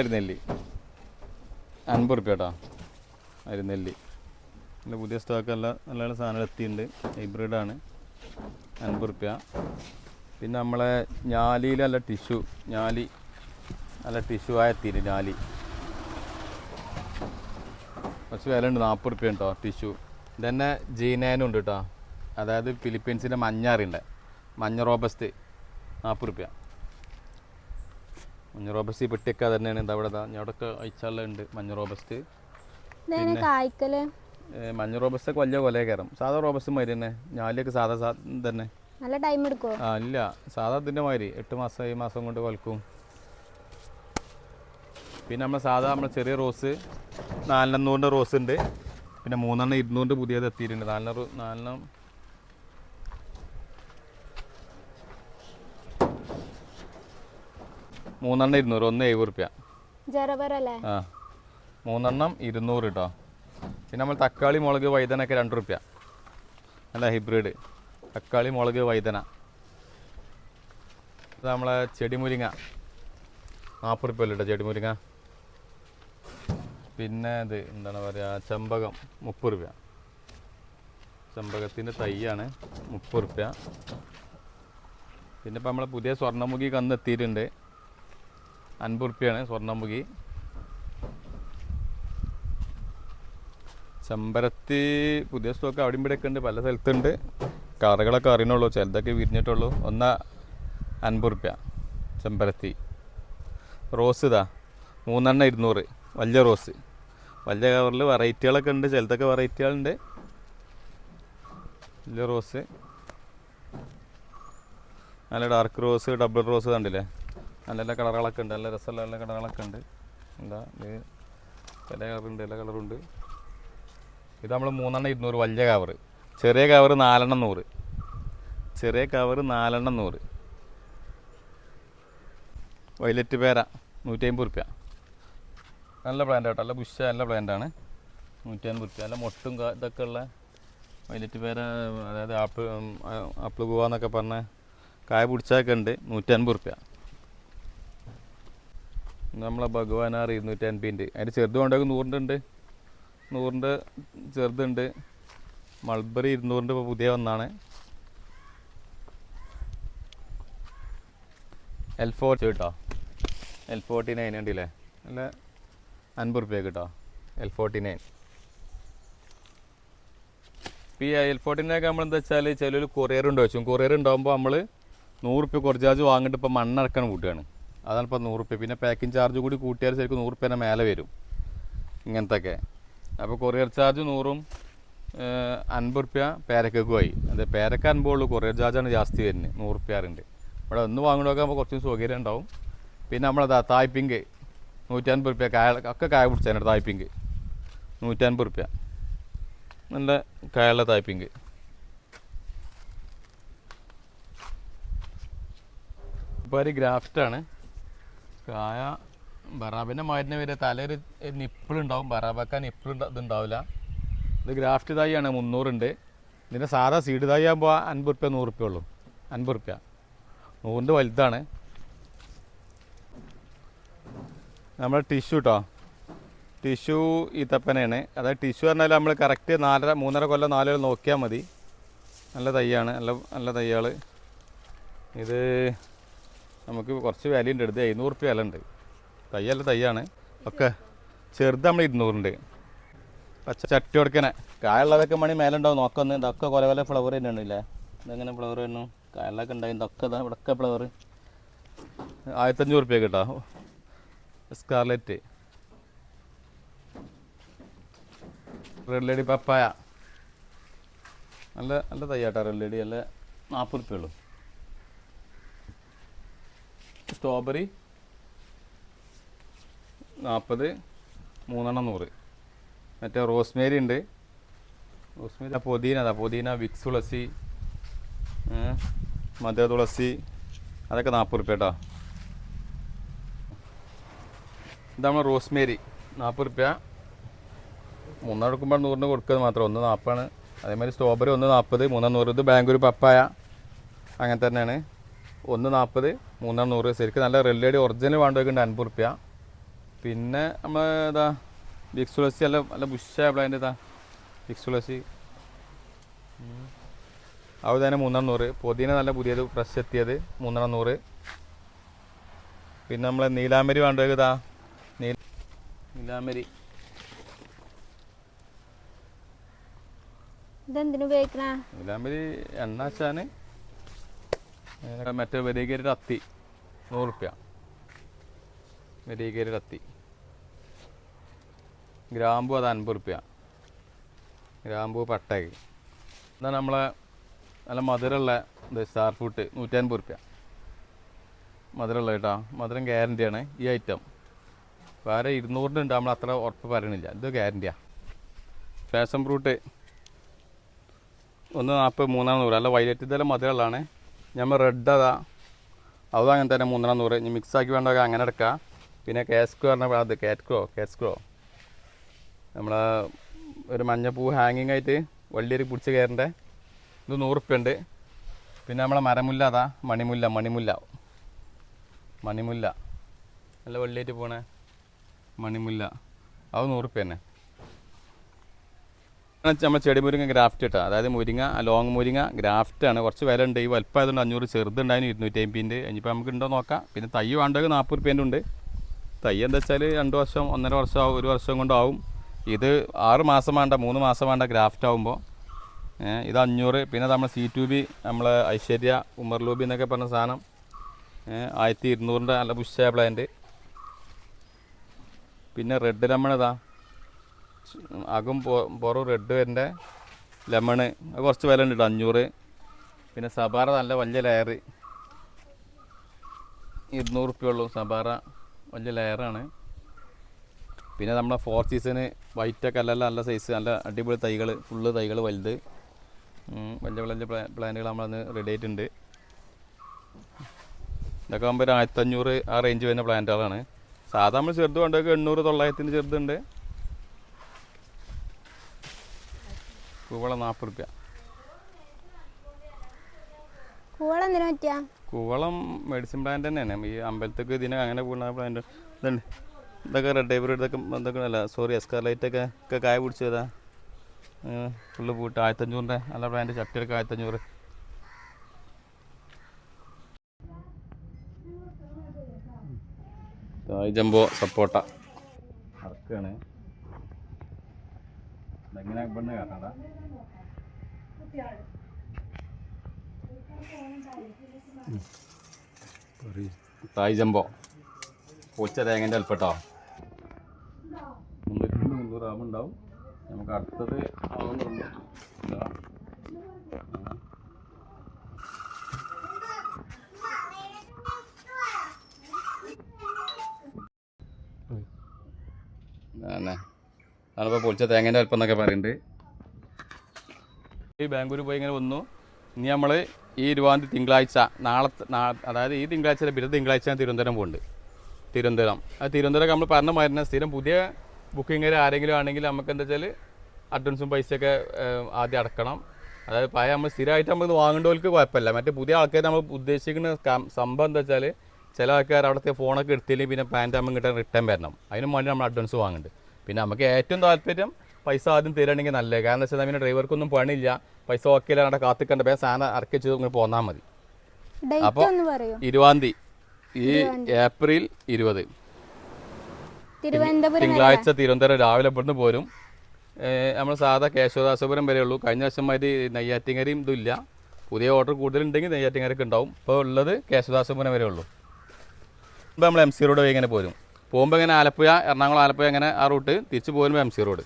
അരിനെല്ലി അൻപത് റുപ്യ കേട്ടോ. അരിനെല്ലി എന്റെ പുതിയ സ്റ്റോക്ക് നല്ല നല്ല നല്ല സാധനം എത്തിയിട്ടുണ്ട് ഹൈബ്രിഡാണ് അൻപത് റുപ്യ. പിന്നെ നമ്മളെ ഞാലിയിൽ നല്ല ടിഷ്യൂ ഞാലി നല്ല ടിഷ്യൂ ആ എത്തിയില്ല ഞാലി. കുറച്ച് വില ഉണ്ട് നാൽപ്പത് റുപ്യ കേട്ടോ ടിഷ്യൂ ഇതന്നെ ജീനേനും ഉണ്ട് കേട്ടോ. അതായത് ഫിലിപ്പീൻസിന്റെ മഞ്ഞ അറിയണ്ടേ? മഞ്ഞ റോബസ്റ്റ് നാൽപ്പത് റുപ്യ. മഞ്ഞ റോബസ്റ്റ് പെട്ടിയൊക്കെ തന്നെയാണ് എന്താ അവിടെ ഞവിടെയൊക്കെ അയച്ചാലുണ്ട് മഞ്ഞ റോബസ്റ്റ് കായ്ക്കൽ. മഞ്ഞ റോബസ്റ്റ് ഒക്കെ വലിയ കൊലയെ കയറും സാധാ റോബസ്റ്റ് മാതിരി തന്നെ. ഞാലിയൊക്കെ സാധാ തന്നെ നല്ല ടൈം എടുക്കുമോ ആ ഇല്ല. സാധാ ഇതിന്റെ മാതിരി. എട്ട് മാസം ഏഴ് മാസം കൊണ്ട് കൊലക്കും. പിന്നെ നമ്മൾ സാധാ നമ്മൾ ചെറിയ റോസ് നാലെണ്ണൂറിന്റെ റോസ് ഉണ്ട്. പിന്നെ മൂന്നെണ്ണം ഇരുന്നൂറിന്റെ പുതിയത് എത്തിയിട്ടുണ്ട്. നാലെണ്ണം നാലെണ്ണം മൂന്നെണ്ണം ഇരുന്നൂറ് ഒന്ന് എഴുപത് റുപ്യ. ജറബറല്ലേ ആ. മൂന്നെണ്ണം ഇരുന്നൂറ് കേട്ടോ പിന്നെ നമ്മൾ തക്കാളി മുളക് വൈതനൊക്കെ രണ്ട് റുപ്യ. അല്ല ഹൈബ്രിഡ്. തക്കാളി മുളക് വൈദന ഇത് നമ്മളെ ചെടിമുരിങ്ങ. നാൽപ്പത് റുപ്യ കേട്ടോ ചെടിമുരിങ്ങ? പിന്നെ ഇത് എന്താണ് പറയുക ചെമ്പകം മുപ്പത് റുപ്യ. ചെമ്പകത്തിന്റെ തൈയാണ് മുപ്പത് റുപ്യ. പിന്നെ ഇപ്പം നമ്മളെ പുതിയ സ്വർണമുഖി കന്ന് എത്തിയിട്ടുണ്ട്. അൻപത് സ്വർണമുഖി. ചെമ്പരത്തി പുതിയ സ്റ്റോക്ക് അവിടെ ഇവിടെയൊക്കെ ഉണ്ട് പല സ്ഥലത്തുണ്ട്. കറകളൊക്കെ അറിയണുള്ളൂ ചിലതൊക്കെ വിരിഞ്ഞിട്ടുള്ളൂ. ഒന്ന് അൻപത് ചെമ്പരത്തി. റോസ് ഇതാ മൂന്നെണ്ണം ഇരുന്നൂറ് വലിയ റോസ്. വലിയ കവറിൽ വെറൈറ്റികളൊക്കെ ഉണ്ട് ചിലതൊക്കെ വെറൈറ്റികളുണ്ട്. വലിയ റോസ്. നല്ല ഡാർക്ക് റോസ് ഡബിൾ റോസ് കണ്ടില്ലേ? നല്ല നല്ല കളറുകളൊക്കെ ഉണ്ട് നല്ല രസമുള്ള നല്ല കളറുകളൊക്കെ ഉണ്ട്. എന്താ ഇത് പല കളറുണ്ട് എല്ലാ കളറുണ്ട് ഇത് നമ്മൾ മൂന്നെണ്ണം ഇരുന്നൂറ് വലിയ കവർ ചെറിയ കവർ നാലെണ്ണം നൂറ്. ചെറിയ കവറ് നാലെണ്ണം നൂറ്. വൈലറ്റ് പേര നൂറ്റി അമ്പത് റുപ്യ. നല്ല പ്ലാന്റ് കേട്ടോ നല്ല ബുഷ നല്ല പ്ലാന്റാണ് നൂറ്റി അമ്പത് റുപ്യ. നല്ല മൊട്ടും ഇതൊക്കെ ഉള്ള വൈലറ്റ് പേര അതായത് ആപ്പിൾ ആപ്പിൾ ഗുവ എന്നൊക്കെ പറഞ്ഞ കായ പിടിച്ചൊക്കെ ഉണ്ട് നൂറ്റി അൻപത് റുപ്യ. നമ്മളെ ഭഗവാനാർ ഇരുന്നൂറ്റി അൻപതിന്റെ അതിന്റെ ചെറുത് കൊണ്ടൊക്കെ നൂറിന്റെ ഉണ്ട്. നൂറിന്റെ ചെറുതുണ്ട് മൾബറി ഇരുന്നൂറിന്റെ ഇപ്പോൾ പുതിയ ഒന്നാണ്. എൽ ഫോർട്ടി കേട്ടോ? എൽ ഫോർട്ടി നയൻ ഉണ്ടല്ലേ നല്ല അൻപത് റുപ്യ കേട്ടോ. എൽ ഫോർട്ടി നയൻ ഇപ്പോൾ ഈ എൽ ഫോർട്ടി നയൻ നമ്മൾ എന്താ വെച്ചാൽ ചിലർ കൊറിയർ ഉണ്ടോ വെച്ചു കൊറിയർ ഉണ്ടാകുമ്പോൾ നമ്മൾ നൂറ് റുപ്യ കുറച്ച് ചാർജ് വാങ്ങിയിട്ട് ഇപ്പോൾ മണ്ണിറക്കാൻ കൂട്ടുകയാണ് അതാണ് ഇപ്പോൾ നൂറ് റുപ്യ പിന്നെ പാക്കിംഗ് ചാർജ് കൂടി കൂട്ടിയാൽ ശരിക്കും നൂറ് റുപ്യേനെ മേലെ വരും. ഇങ്ങനത്തൊക്കെ. അപ്പോൾ കൊറിയർ ചാർജ് നൂറും അൻപത് റുപ്യ പേരക്കുമായി അത് പേരക്ക അൻപതുള്ളൂ കൊറിയർ ചാർജാണ് ജാസ്തി വരുന്നത്. നൂറ് റുപ്യാറുണ്ട് ഇവിടെ ഒന്ന് വാങ്ങണമൊക്കെ ആകുമ്പോൾ കുറച്ചും സൗകര്യം ഉണ്ടാവും. പിന്നെ നമ്മളതാ തായ്പിങ്ക് നൂറ്റൻപത് റുപ്യ കായ ഒക്കെ കായ പിടിച്ചതിനാണ് തായ്പിങ്ക്. നൂറ്റൻപത് റുപ്യ നല്ല കായുള്ള തായ്പിങ്ക്. ഇപ്പോൾ ഒരു ഗ്രാഫ്റ്റാണ്. കായ ബറാബിന്റെ മരുന്ന് വരെ തലയൊരു നിപ്പിളുണ്ടാവും ബറാബക്കാൻ നിപ്പിൾ ഇതുണ്ടാവില്ല. ഇത് ഗ്രാഫ്റ്റ് തൈയാണ് മുന്നൂറുണ്ട്. ഇതിന്റെ സാധാ സീഡ് തൈ ആകുമ്പോൾ അൻപത് റുപ്യ നൂറ് റുപ്യ ഉള്ളൂ. അൻപത് റുപ്യ. നൂറിന്റെ വലുതാണ്. നമ്മൾ ടിഷ്യൂ കേട്ടോ ടിഷ്യൂ ഈത്തപ്പനയാണ്. അതായത് ടിഷ്യൂ പറഞ്ഞാൽ നമ്മൾ കറക്റ്റ് നാലര മൂന്നര കൊല്ലം നാലുകൾ നോക്കിയാൽ മതി. നല്ല തൈയാണ്. നല്ല നല്ല തൈകൾ ഇത് നമുക്ക് കുറച്ച് വിലയുണ്ട് എടുത്ത് എഴുന്നൂറ് റുപ്യ വില ഉണ്ട്. തയ്യല്ല തയ്യാണ്. ഒക്കെ ചെറുത് നമ്മൾ ഇരുന്നൂറുണ്ട്. പച്ച ചട്ടി കൊടുക്കണെ കായുള്ളതൊക്കെ മണി മേലെ ഉണ്ടാവും നോക്കൊന്ന് ഇതൊക്കെ കൊല കൊല ഫ്ലവർ തന്നെയാണ് ഇല്ലേ? ഇതെങ്ങനെ ഫ്ലവർ വരുന്നു കായുള്ളതൊക്കെ ഉണ്ടായി. ഇതൊക്കെ ഇവിടൊക്കെ ഫ്ലവർ ആയിരത്തഞ്ഞൂറ് റുപ്യ കേട്ടോ സ്കാർലറ്റ് റെഡ് ലേഡി പപ്പായ നല്ല നല്ല തയ്യാട്ടാ റെഡ് ലേഡി നല്ല നാൽപ്പത് റുപ്യ ഉള്ളൂ. സ്ട്രോബെറി നാൽപ്പത് മൂന്നെണ്ണം നൂറ്. മറ്റേ റോസ്മേരി ഉണ്ട്. റോസ്മേരി പൊതീന അതാ പൊതീന വിക്സ് തുളസി മധ്യ തുളസി അതൊക്കെ നാൽപ്പത് റുപ്യ കേട്ടോ. ഇതാണ് റോസ്മേരി നാൽപ്പത് റുപ്യ. മൂന്നെണ്ണം എടുക്കുമ്പോൾ നൂറിന് കൊടുക്കുന്നത് മാത്രം. ഒന്ന് നാൽപ്പതാണ്. അതേമാതിരി സ്ട്രോബെറി ഒന്ന് നാൽപ്പത് മൂന്നാം നൂറ്. ഇത് ബാംഗ്ലൂർ പപ്പായ. അങ്ങനെ തന്നെയാണ്. ഒന്ന് നാൽപ്പത് മൂന്നാം നൂറ്. ശരിക്കും നല്ല റെല്ലടി ഒറിജിനൽ വേണ്ടതൊക്കെ അൻപത് റുപ്യ. പിന്നെ നമ്മൾ ഇതാ ബിക്സ് തുളസി നല്ല നല്ല ബുഷായ പ്ലാന്റ് ഇതാ ബിക്സ് തുളസി. അത് തന്നെ മൂന്നാം നൂറ്. പുതിന നല്ല പുതിയത് ഫ്രഷ് എത്തിയത് മൂന്നാം നൂറ്. പിന്നെ നമ്മളെ നീലാമരി വേണ്ടത് ഇതാ നീ നീലാമരി ഇതെന്തിനു ഉപയോഗിക്കണ? നീലാമ്പരി എണ്ണ വെച്ചാൽ മറ്റേ വെരീകരിയുടെ അത്തി നൂറുപ്യ. വെരീകരിയുടെ അത്തി ഗ്രാമ്പു അത് അൻപത് റുപ്യ ഗ്രാമ്പു പട്ടയ്ക്ക് എന്നാൽ നമ്മളെ നല്ല മധുരമുള്ള ഇത് സ്റ്റാർ ഫ്രൂട്ട് നൂറ്റൻപത് റുപ്യ മധുരമുള്ള കേട്ടോ മധുരം ഗ്യാരണ്ടിയാണ് ഈ ഐറ്റം വേറെ ഇരുന്നൂറിന്റെ ഉണ്ട് നമ്മൾ അത്ര ഉറപ്പ് പറയണില്ല. ഇത് ഗ്യാരണ്ടിയാ ഫാഷൻ ഫ്രൂട്ട് ഒന്ന് നാൽപ്പത് മൂന്നാം നൂറ് അല്ല വൈലറ്റ് ഇതെല്ലാം മധുരമുള്ളതാണ്. നമ്മൾ റെഡ് അതാ. അതും അങ്ങനെ തന്നെ മൂന്നെണ്ണം നൂറ്. ഇനി മിക്സ് ആക്കി വേണ്ടതൊക്കെ അങ്ങനെ എടുക്കാം. പിന്നെ കാസ്ക്രോ പറഞ്ഞാൽ അത് കാറ്റ്ക്രോ കാസ്ക്രോ നമ്മളെ ഒരു മഞ്ഞപ്പൂ ഹാങ്ങിങ് ആയിട്ട് വള്ളിയൊരു പിടിച്ച് കയറേണ്ട ഇത് നൂറുപ്യുണ്ട് പിന്നെ നമ്മളെ മരമുല്ല അതാ. മണിമുല്ല മണിമുല്ല. മണിമുല്ല. നല്ല വള്ളിയായിട്ട് പോണേ. മണിമുല്ല. അത് നൂറുപ്യ തന്നെ. നമ്മൾ ചെടി മുരിങ്ങ ഗ്രാഫ്റ്റ് ഇട്ടാ. അതായത് മുരിങ്ങ ലോങ് മുരിങ്ങ ഗ്രാഫ്റ്റ് ആണ്. കുറച്ച് വില ഉണ്ട് ഈ വലുപ്പം ആയതുകൊണ്ട് അഞ്ഞൂറ് ചെറുതുണ്ടായിരുന്നു ഇരുന്നൂറ്റി അമ്പതിന്റെ ഇനിയിപ്പോൾ നമുക്ക് ഉണ്ടോ നോക്കാം. പിന്നെ തൈ വേണ്ടത് നാൽപ്പത് റുപ്യേന്റെ ഉണ്ട്. തൈ എന്താ വെച്ചാൽ രണ്ട് വർഷം ഒന്നര വർഷം ഒരു വർഷം കൊണ്ടാവും ഇത് ആറ് മാസം വേണ്ട മൂന്ന് മാസം വേണ്ട ഗ്രാഫ്റ്റ് ആകുമ്പോൾ ഇത് അഞ്ഞൂറ്. പിന്നെ നമ്മൾ സി ടു ബി നമ്മൾ ഐശ്വര്യ ഉമർ ലൂബി എന്നൊക്കെ പറഞ്ഞ സാധനം ആയിരത്തി ഇരുന്നൂറിന്റെ നല്ല പുഷ്യായ പ്ലാന്റ് പിന്നെ റെഡ് ലെമൺ ഇതാ അകം പുറം റെഡ് വരന്റെ ലെമണ് അത് കുറച്ച് വില ഉണ്ട് അഞ്ഞൂറ്. പിന്നെ സബാറ നല്ല വലിയ ലെയർ ഇരുന്നൂറ് ഉള്ളൂ സബാറ വലിയ ലെയറാണ് പിന്നെ നമ്മളെ ഫോർ സീസണ് വൈറ്റൊക്കെ അല്ല നല്ല സൈസ് നല്ല അടിപൊളി തൈകൾ ഫുള്ള് തൈകൾ വലുത്. വലിയ വലിയ പ്ലാ പ്ലാന്റുകൾ നമ്മളന്ന് റെഡി ആയിട്ടുണ്ട്. ഇതൊക്കെ ആകുമ്പോൾ ഒരു ആയിരത്തഞ്ഞൂറ് ആ റേഞ്ച് വരുന്ന പ്ലാന്റുകളാണ് സാധാരണ നമ്മൾ ചെറുത് കൊണ്ടൊക്കെ എണ്ണൂറ് തൊള്ളായിരത്തിന് ചെറുതുണ്ട്. കൂവള നാൽപ്പത് രൂപ കൂവള എന്തിനാ പറ്റിയ? കൂവളം മെഡിസിൻ പ്ലാന്റ് തന്നെയാണ്. ഈ അമ്പലത്തേക്ക് ഇതിനെ അങ്ങനെ പോകുന്ന പ്ലാന്റ് ഇതുണ്ട്. ഇതൊക്കെ റെഡ് ടൈബർ ഇതൊക്കെ ഇതൊക്കെ അല്ല സോറി എസ്കാർലൈറ്റ് ഒക്കെ ഒക്കെ കായ പിടിച്ചതാ ഫുള്ള് പൂട്ട്. ആയിരത്തഞ്ഞൂറിന്റെ നല്ല പ്ലാന്റ് ചട്ടിയൊക്കെ ആയിരത്തഞ്ഞൂറ്. ജംബോ സപ്പോട്ട. അറക്കാണ് ഇതെങ്ങനെ പെണ്ണ് കാട്ടാടാ തായ് ജംബോ പൂച്ച തേങ്ങന്റെ അൽപ്പട്ടോ മുന്നൂറ്റി മുന്നൂറ് ഗ്രാം ഉണ്ടാവും. നമുക്ക് അടുത്തത് ആവുന്നുണ്ട്. തന്നെ. ഞാനിപ്പോൾ പൊളിച്ച തേങ്ങേന്റെ അല്പം എന്നൊക്കെ പറയുന്നുണ്ട് ഈ ബാംഗ്ലൂർ പോയി ഇങ്ങനെ വന്നു. ഇനി നമ്മൾ ഈ ഇരുപതാം തിങ്കളാഴ്ച നാളെ അതായത് ഈ തിങ്കളാഴ്ച പിന്നെ തിങ്കളാഴ്ച ഞാൻ തിരുവനന്തപുരം പോകുന്നുണ്ട് തിരുവനന്തപുരം. ആ തിരുവനന്തപുരം നമ്മൾ പറഞ്ഞ മാറിന സ്ഥിരം പുതിയ ബുക്കിംഗ് ആരെങ്കിലും ആണെങ്കിൽ നമുക്ക് എന്താ വെച്ചാൽ അഡ്വാൻസും പൈസയൊക്കെ ആദ്യം അടക്കണം. അതായത് പഴയ നമ്മൾ സ്ഥിരമായിട്ട് നമ്മൾ വാങ്ങേണ്ടവർക്ക് കുഴപ്പമില്ല. മറ്റേ പുതിയ ആൾക്കാർ നമ്മൾ ഉദ്ദേശിക്കുന്ന സംഭവം എന്താ വെച്ചാൽ ചില ആൾക്കാർ അവിടുത്തെ ഫോണൊക്കെ എടുത്തില്ലെങ്കിൽ പിന്നെ പാന്റ് കിട്ടാൻ റിട്ടേൺ വരണം. അതിനും വേണ്ടി നമ്മൾ അഡ്വാൻസ് വാങ്ങുന്നുണ്ട് പിന്നെ നമുക്ക് ഏറ്റവും താല്പര്യം പൈസ ആദ്യം തരുകയാണെങ്കിൽ നല്ലത്. കാരണം വെച്ചാൽ പിന്നെ ഡ്രൈവർക്കൊന്നും പണിയില്ല. പൈസ ഓക്കെ ഇല്ല അവിടെ കാത്തിക്കണ്ട. പേ സാധനം അറക്കിച്ച് ഇങ്ങനെ പോന്നാൽ മതി. അപ്പോൾ ഇരുപതാം തീയതി. ഈ ഏപ്രിൽ ഇരുപത്. തിങ്കളാഴ്ച തിരുവനന്തപുരം രാവിലെ ഇവിടുന്ന് പോരും. നമ്മൾ സാധാ കേശവദാസപുരം വരെ ഉള്ളൂ. കഴിഞ്ഞ വർഷം മാതിരി നെയ്യാറ്റിങ്ങരയും ഇതുമില്ല പുതിയ ഓർഡർ കൂടുതലുണ്ടെങ്കിൽ നെയ്യാറ്റിങ്ങരക്ക് ഉണ്ടാവും. ഇപ്പോൾ ഉള്ളത് കേശവദാസപുരം വരെ ഉള്ളൂ. ഇപ്പോൾ നമ്മൾ എം സി റോഡ് വഴി ഇങ്ങനെ പോരും. പോകുമ്പോൾ ഇങ്ങനെ ആലപ്പുഴ എറണാകുളം ആലപ്പുഴ അങ്ങനെ ആ റൂട്ട് തിരിച്ച് പോകുമ്പോൾ എം സി റോഡ്